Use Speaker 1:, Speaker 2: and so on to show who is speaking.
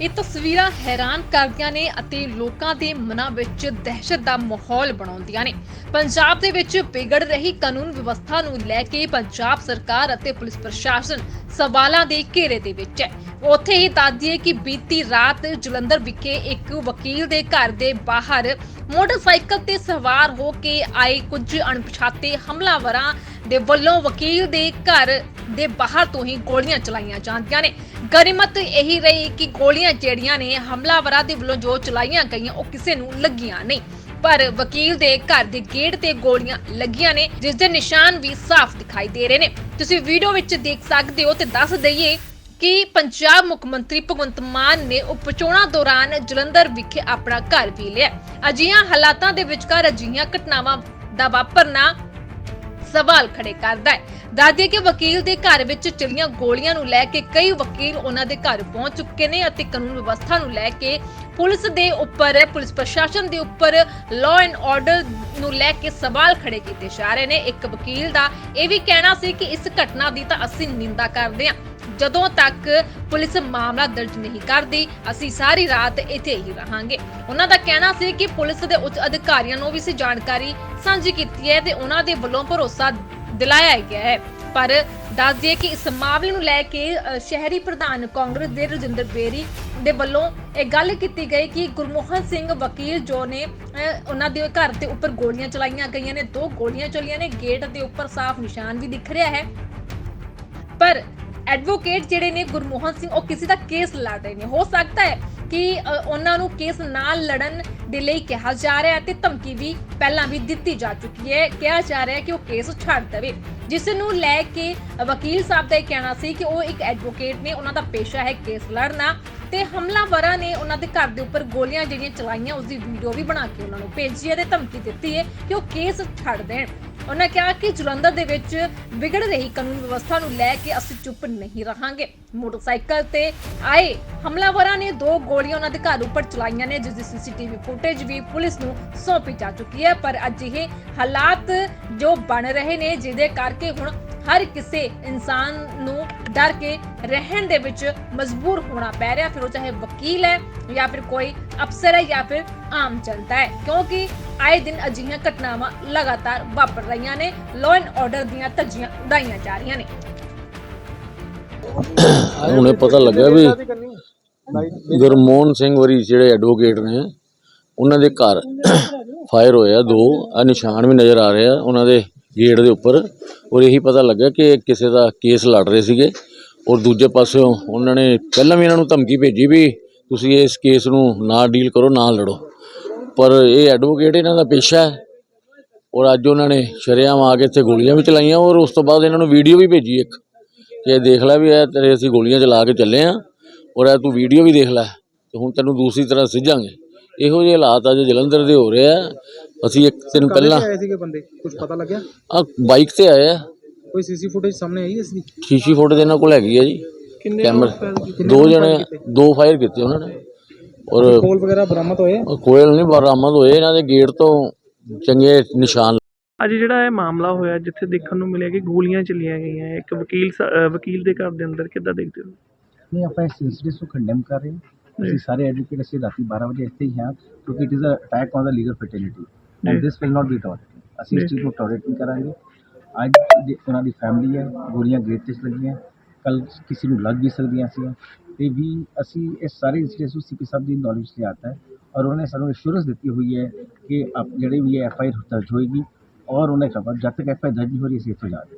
Speaker 1: ਇਹ ਤਸਵੀਰਾਂ ਹੈਰਾਨ ਕਰਦੀਆਂ ਨੇ ਅਤੇ ਲੋਕਾਂ ਦੇ ਮਨਾਂ ਵਿੱਚ ਦਹਿਸ਼ਤ ਦਾ ਮਾਹੌਲ ਬਣਾਉਂਦੀਆਂ ਨੇ। ਪੰਜਾਬ ਦੇ ਵਿੱਚ ਵਿਗੜ ਰਹੀ ਕਾਨੂੰਨ ਵਿਵਸਥਾ ਨੂੰ ਲੈ ਕੇ ਪੰਜਾਬ ਸਰਕਾਰ ਅਤੇ ਪੁਲਿਸ ਪ੍ਰਸ਼ਾਸਨ ਸਵਾਲਾਂ ਦੇ ਘੇਰੇ ਦੇ ਵਿੱਚ ਹੈ। ਉੱਥੇ ਹੀ ਦੱਸਦੀਏ ਕਿ ਬੀਤੀ ਰਾਤ ਜਲੰਧਰ ਵਿਖੇ ਇੱਕ ਵਕੀਲ ਦੇ ਘਰ ਦੇ ਬਾਹਰ ਮੋਟਰਸਾਈਕਲ ਤੇ ਸਵਾਰ ਹੋ ਕੇ ਆਏ ਕੁਝ ਅਣਪਛਾਤੇ ਹਮਲਾਵਰਾਂ ਦੇ ਵੱਲੋਂ ਵਕੀਲ ਦੇ ਘਰ ਦੇ ਬਾਹਰ ਤੋਂ ਹੀ ਗੋਲੀਆਂ ਚਲਾਈਆਂ ਜਾਂਦੀਆਂ ਨੇ। ਗਰਿਮਤ ਇਹੀ ਰਹੀ ਕਿ ਗੋਲੀਆਂ ਜਿਹੜੀਆਂ ਨੇ ਹਮਲਾਵਰਾਂ ਦੇ ਵੱਲੋਂ ਜੋ ਚਲਾਈਆਂ ਗਈਆਂ, ਉਹ ਕਿਸੇ ਨੂੰ ਲੱਗੀਆਂ ਨਹੀਂ। ਪਰ ਵਕੀਲ ਦੇ ਘਰ ਦੇ ਗੇਟ ਤੇ ਗੋਲੀਆਂ ਲੱਗੀਆਂ ਨੇ, ਜਿਸ ਦੇ ਨਿਸ਼ਾਨ ਵੀ ਸਾਫ਼ ਦਿਖਾਈ ਦੇ ਰਹੇ ਨੇ। ਤੁਸੀਂ ਵੀਡੀਓ ਵਿੱਚ ਦੇਖ ਸਕਦੇ ਹੋ ਤੇ ਦੱਸ ਦਈਏ ਕਿ ਪੰਜਾਬ ਮੁੱਖ ਮੰਤਰੀ ਭਗਵੰਤ ਮਾਨ ਨੇ ਉਪਚੋਣਾਂ ਦੌਰਾਨ ਜਲੰਧਰ ਵਿਖੇ ਆਪਣਾ ਘਰ ਵੀ ਲਿਆ। ਅਜਿਹੀਆਂ ਹਾਲਾਤਾਂ ਦੇ ਵਿਚਕਾਰ ਅਜਿਹੀਆਂ ਘਟਨਾਵਾਂ ਦਾ ਵਾਪਰਨਾ ਸਵਾਲ ਖੜੇ ਕਰਦਾ ਹੈ। ਦੱਸਦੀ ਕਿ ਵਕੀਲ ਦੇ ਘਰ ਵਿੱਚ ਚਲੀਆਂ ਗੋਲੀਆਂ ਨੂੰ ਲੈ ਕੇ ਕਈ ਵਕੀਲ ਉਹਨਾਂ ਦੇ ਘਰ ਪਹੁੰਚ ਚੁੱਕੇ ਨੇ ਅਤੇ ਕਾਨੂੰਨ ਵਿਵਸਥਾ ਨੂੰ ਲੈ ਕੇ ਪੁਲਿਸ ਦੇ ਉੱਪਰ, ਪੁਲਿਸ ਪ੍ਰਸ਼ਾਸਨ ਦੇ ਉੱਪਰ ਲਾਅ ਐਂਡ ਆਰਡਰ ਨੂੰ ਲੈ ਕੇ ਸਵਾਲ ਖੜੇ ਕੀਤੇ ਜਾ ਰਹੇ ਨੇ। ਇੱਕ ਵਕੀਲ ਦਾ ਇਹ ਵੀ ਕਹਿਣਾ ਸੀ ਕਿ ਇਸ ਘਟਨਾ ਦੀ ਤਾਂ ਅਸੀਂ ਨਿੰਦਾ ਕਰਦੇ ਹਾਂ। ਜਦੋਂ ਤੱਕ ਪੁਲਿਸ ਮਾਮਲਾ ਦਰਜ ਨਹੀਂ ਕਰਦੀ, ਅਸੀਂ ਸਾਰੀ ਰਾਤ ਇੱਥੇ ਹੀ ਰਹਾਂਗੇ। ਉਹਨਾਂ ਦਾ ਕਹਿਣਾ ਸੀ ਕਿ ਪੁਲਿਸ ਦੇ ਉੱਚ ਅਧਿਕਾਰੀਆਂ ਨੂੰ ਵੀ ਸੀ ਜਾਣਕਾਰੀ ਸਾਂਝੀ ਕੀਤੀ ਹੈ ਤੇ ਉਹਨਾਂ ਦੇ ਵੱਲੋਂ ਭਰੋਸਾ ਦਿਲਾਇਆ ਗਿਆ ਹੈ। ਪਰ ਦੱਸ ਦਈਏ ਕਿ ਇਸ ਮਾਮਲੇ ਨੂੰ ਲੈ ਕੇ ਅ, ਸ਼ਹਿਰੀ ਪ੍ਰਧਾਨ ਕਾਂਗਰਸ ਦੇ ਰਜਿੰਦਰ ਬੇਰੀ ਦੇ ਵੱਲੋਂ ਇਹ ਗੱਲ ਕੀਤੀ ਗਈ ਕਿ ਗੁਰਮੋਹਨ ਸਿੰਘ ਵਕੀਲ ਜੋ ਨੇ ਅ, ਉਹਨਾਂ ਦੇ ਘਰ ਦੇ ਉੱਪਰ ਗੋਲੀਆਂ ਚਲਾਈਆਂ ਗਈਆਂ ਨੇ ਦੋ ਗੋਲੀਆਂ ਚੱਲੀਆਂ ਨੇ ਗੇਟ ਦੇ ਉੱਪਰ ਸਾਫ਼ ਨਿਸ਼ਾਨ ਵੀ ਦਿਖ ਰਿਹਾ ਹੈ। ਪਰ ਐਡਵੋਕੇਟ ਜਿਹੜੇ ਨੇ ਗੁਰਮੋਹਨ ਸਿੰਘ ਉਹ ਕਿਸੇ ਦਾ ਕੇਸ ਲੜ ਰਹੇ ਨੇ। ਹੋ ਸਕਦਾ ਹੈ ਕਿ ਉਹਨਾਂ ਨੂੰ ਕੇਸ ਨਾ ਲੜਨ ਦੇ ਲਈ ਕਿਹਾ ਜਾ ਰਿਹਾ ਹੈ ਤੇ ਧਮਕੀ ਵੀ ਪਹਿਲਾਂ ਵੀ ਦਿੱਤੀ ਜਾ ਚੁੱਕੀ ਹੈ। ਕਿਹਾ ਜਾ ਰਿਹਾ ਹੈ ਕਿ ਉਹ ਕੇਸ ਛੱਡ ਦੇਵੇ। ਜਿਸ ਨੂੰ ਲੈ ਕੇ ਵਕੀਲ ਸਾਹਿਬ ਦਾ ਇਹ ਕਹਿਣਾ ਸੀ ਕਿ ਉਹ ਇੱਕ ਐਡਵੋਕੇਟ ਨੇ, ਉਹਨਾਂ ਦਾ ਪੇਸ਼ਾ ਹੈ ਕੇਸ ਲੜਨਾ ਤੇ ਹਮਲਾਵਰਾਂ ਨੇ ਉਹਨਾਂ ਦੇ ਘਰ ਦੇ ਉੱਪਰ ਗੋਲੀਆਂ ਜਿਹੜੀਆਂ ਚਲਾਈਆਂ ਉਸ ਦੀ ਵੀਡੀਓ ਵੀ ਬਣਾ ਕੇ ਉਹਨਾਂ ਨੂੰ ਭੇਜੀ ਹੈ ਤੇ ਧਮਕੀ ਦਿੱਤੀ ਹੈ ਕਿ ਉਹ ਕੇਸ ਛੱਡ ਦੇਣ। ਉਹਨਾਂ ਕਿਹਾ ਕਿ ਜਲੰਧਰ ਦੇ ਵਿੱਚ ਵਿਗੜ ਰਹੀ ਕਾਨੂੰਨ ਵਿਵਸਥਾ ਨੂੰ ਲੈ ਕੇ ਅਸੀਂ ਚੁੱਪ ਨਹੀਂ ਰਹਾਂਗੇ। ਮੋਟਰਸਾਈਕਲ ਤੇ ਆਏ ਹਮਲਾਵਰਾਂ ਨੇ ਦੋ ਗੋਲੀਆਂ ਉਹਨਾਂ ਦੇ ਘਰ ਉੱਪਰ ਚਲਾਈਆਂ ਨੇ, ਜਿਸ ਦੀ ਸੀਸੀਟੀਵੀ ਫੁਟੇਜ ਵੀ ਪੁਲਿਸ ਨੂੰ ਸੌਂਪੀ ਜਾ ਚੁੱਕੀ ਹੈ। ਪਰ ਅਜਿਹੇ ਹਾਲਾਤ ਜੋ ਬਣ ਰਹੇ ਨੇ, ਜਿਹਦੇ ਕਰਕੇ ਹੁਣ ਹਰ ਕਿਸੇ ਇਨਸਾਨ ਨੂੰ ਡਰ ਕੇ ਰਹਿਣ ਦੇ ਵਿੱਚ ਮਜਬੂਰ ਹੋਣਾ ਪੈ ਰਿਹਾ, ਫਿਰ ਉਹ ਚਾਹੇ ਵਕੀਲ ਹੈ ਜਾਂ ਫਿਰ ਕੋਈ ਅਫਸਰ ਹੈ ਜਾਂ ਫਿਰ ਆਮ ਜਨਤਾ ਹੈ। ਕਿਉਂਕਿ ਆਏ ਦਿਨ ਅਜਿਹੀਆਂ ਘਟਨਾਵਾਂ ਲਗਾਤਾਰ ਵਾਪਰ ਰਹੀਆਂ ਨੇ ਲਾਅ ਐਂਡ ਆਰਡਰ ਦੀਆਂ ਧੱਜੀਆਂ ਉਡਾਈਆਂ ਜਾ ਰਹੀਆਂ ਨੇ।
Speaker 2: ਹੁਣੇ ਪਤਾ ਲੱਗਾ ਵੀ ਗੁਰਮੋਹਨ ਸਿੰਘ ਵਰੀ ਜਿਹੜੇ ਐਡਵੋਕੇਟ ਨੇ, ਉਹਨਾਂ ਦੇ ਘਰ ਫਾਇਰ ਹੋਇਆ ਦੋ ਆ ਨਿਸ਼ਾਨ ਵੀ ਨਜ਼ਰ ਆ ਰਹੇ, ਉਹਨਾਂ ਦੇ ਗੇਟ ਦੇ ਉੱਪਰ ਔਰ ਇਹੀ ਪਤਾ ਲੱਗਾ ਕਿ ਇਹ ਕਿਸੇ ਦਾ ਕੇਸ ਲੜ ਰਹੇ ਸੀਗੇ ਔਰ ਦੂਜੇ ਪਾਸਿਓਂ ਉਹਨਾਂ ਨੇ ਪਹਿਲਾਂ ਵੀ ਇਹਨਾਂ ਨੂੰ ਧਮਕੀ ਭੇਜੀ ਵੀ ਤੁਸੀਂ ਇਸ ਕੇਸ ਨੂੰ ਨਾ ਡੀਲ ਕਰੋ, ਨਾ ਲੜੋ। ਪਰ ਇਹ ਐਡਵੋਕੇਟ ਇਹਨਾਂ ਦਾ ਪੇਸ਼ਾ ਹੈ ਔਰ ਅੱਜ ਉਹਨਾਂ ਨੇ ਸ਼ਰੇਆਮ ਆ ਕੇ ਇੱਥੇ ਗੋਲੀਆਂ ਵੀ ਚਲਾਈਆਂ ਔਰ ਉਸ ਤੋਂ ਬਾਅਦ ਇਹਨਾਂ ਨੂੰ ਵੀਡੀਓ ਵੀ ਭੇਜੀ ਇੱਕ ਕਿ ਇਹ ਦੇਖ ਲੈ ਵੀ ਇਹ ਤੇਰੇ ਅਸੀਂ ਗੋਲੀਆਂ ਚਲਾ ਕੇ ਚੱਲੇ ਆ ਔਰ ਇਹ ਤੂੰ ਵੀਡੀਓ ਵੀ ਦੇਖ ਲੈ ਤੇ ਹੁਣ ਤੈਨੂੰ ਦੂਸਰੀ ਤਰ੍ਹਾਂ ਸਿੱਝਾਂਗੇ। ਇਹੋ ਜਿਹੇ ਹਾਲਾਤ ਅੱਜ ਜਲੰਧਰ ਦੇ ਹੋ ਰਹੇ ਆ। ਅਸੀਂ ਇੱਕ ਦਿਨ ਪਹਿਲਾਂ
Speaker 3: ਆਏ ਸੀਗੇ ਬੰਦੇ? ਕੁਝ ਪਤਾ ਲੱਗਿਆ?
Speaker 2: ਆ ਬਾਈਕ ਤੇ ਆਏ ਆ।
Speaker 3: ਕੋਈ ਸੀਸੀ ਫੁਟੇਜ ਸਾਹਮਣੇ ਆਈ ਇਸ ਦੀ?
Speaker 2: ਸ਼ੀਸ਼ੀ ਫੋਟੋ ਦੇ ਇਹਨਾਂ ਕੋਲ ਹੈਗੀ ਆ ਜੀ।
Speaker 3: ਕਿੰਨੇ
Speaker 2: ਕੈਮਰੇ ਦੋ ਜਣੇ ਦੋ ਫਾਇਰ ਕੀਤੇ ਉਹਨਾਂ ਨੇ। ਔਰ
Speaker 3: ਕੋਲ ਵਗੈਰਾ ਬਰਾਮਦ ਹੋਏ?
Speaker 2: ਕੋਇਲ ਨਹੀਂ ਬਰਾਮਦ ਹੋਏ ਇਹਨਾਂ ਦੇ ਗੇਟ ਤੋਂ ਚੰਗੇ ਨਿਸ਼ਾਨ
Speaker 4: ਅੱਜ ਜਿਹੜਾ ਇਹ ਮਾਮਲਾ ਹੋਇਆ ਜਿੱਥੇ ਦੇਖਣ ਨੂੰ ਮਿਲਿਆ ਕਿ ਗੋਲੀਆਂ ਚੱਲੀਆਂ ਗਈਆਂ ਇੱਕ ਵਕੀਲ ਵਕੀਲ ਦੇ ਘਰ ਦੇ ਅੰਦਰ ਕਿੱਦਾਂ ਦੇਖਦੇ ਹੋ?
Speaker 5: ਨਹੀਂ ਆਪਾਂ ਇਸ ਇੰਸੀਡੈਂਟ ਨੂੰ ਕੰਡੈਮ ਕਰ ਰਹੇ ਹਾਂ। ਅਸੀਂ ਸਾਰੇ ਐਡਵੋਕੇਟ ਅਸੀਂ ਰਾਤੀ 12 ਵਜੇ ਇੱਥੇ ਹੀ ਹਾਂ ਕਿਉਂਕਿ it is a attack on the legal fertility and this will not be tolerated ਅਸੀਂ ਇਸ ਚੀਜ਼ ਨੂੰ ਟੋਲਰੇਟ ਨਹੀਂ ਕਰਾਂਗੇ ਅੱਜ ਦੀ ਉਹਨਾਂ ਦੀ ਫੈਮਿਲੀ ਹੈ ਗੋਲੀਆਂ ਗੇਟ ਤੇ ਲੱਗੀਆਂ ਕੱਲ ਕਿਸੇ ਨੂੰ ਲੱਗ ਵੀ ਸਕਦੀਆਂ ਸੀ ਤੇ ਵੀ ਅਸੀਂ ਇਸ ਸਾਰੇ ਇੰਸੀਡੈਂਟ ਨੂੰ ਸੀਪੀ ਸਾਹਿਬ ਦੀ ਨੌਲੇਜ ਤੇ ਆਤਾ ਹੈ ਔਰ ਉਹਨੇ ਸਾਨੂੰ ਅਸ਼ੋਰੈਂਸ ਦਿੱਤੀ ਹੋਈ ਹੈ ਕਿ ਆਪ ਜਿਹੜੇ ਵੀ ਐਫ ਆਈ ਆਰ ਦਰਜ ਹੋਏਗੀ ਔਰ ਉਹਨੇ ਕਹਾ ਜਦ ਤੱਕ ਐਫ ਆਈ ਆਰ ਦਰਜ ਨਹੀਂ ਹੋ ਰਹੀ ਅਸੀਂ ਇੱਥੇ ਜਾ ਰਹੇ ਹਾਂ।